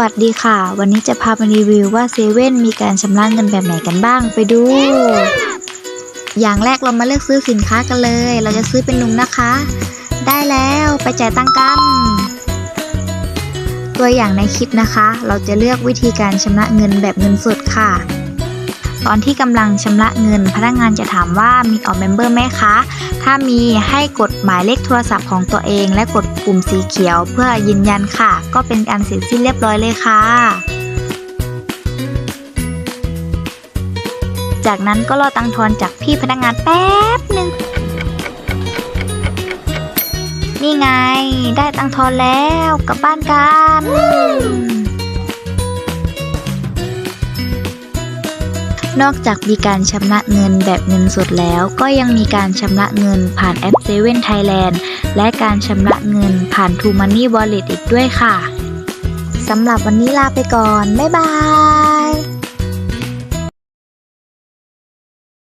วัสดีค่ะ วันนี้จะพามารีวิวว่าเซเว่นมีการชำระเงินแบบไหนกันบ้างไปดู อย่างแรกเรามาเลือกซื้อสินค้ากันเลย เราจะซื้อเป็นนมนะคะ ได้แล้วไปจ่ายตังค์กัน ตัวอย่างในคลิปนะคะ เราจะเลือกวิธีการชำระเงินแบบเงินสดค่ะ ตอนที่กำลังชำระเงิน พนักงานจะถามว่ามีออกเมมเบอร์ไหมคะ ถ้ามีให้กดหมายเลขโทรศัพท์ของตัวเอง และกดปุ่มสีเขียวเพื่อยืนยันค่ะ ก็เป็นการเสร็จสิ้นเรียบร้อยเลยค่ะจากนั้นก็รอตังทอนจากพี่พนักงานแป๊บหนึ่ง นี่ไง ได้ตังทอนแล้วกลับบ้านกัน นอกจากมีการชำระเงินแบบเงินสดแล้ว ก็ยังมีการชำระเงินผ่านแอปเซเว่นไทยแลนด์และการชำระเงินผ่าน True Money Wallet อีกด้วยค่ะ สำหรับวันนี้ลาไปก่อน บ๊ายบาย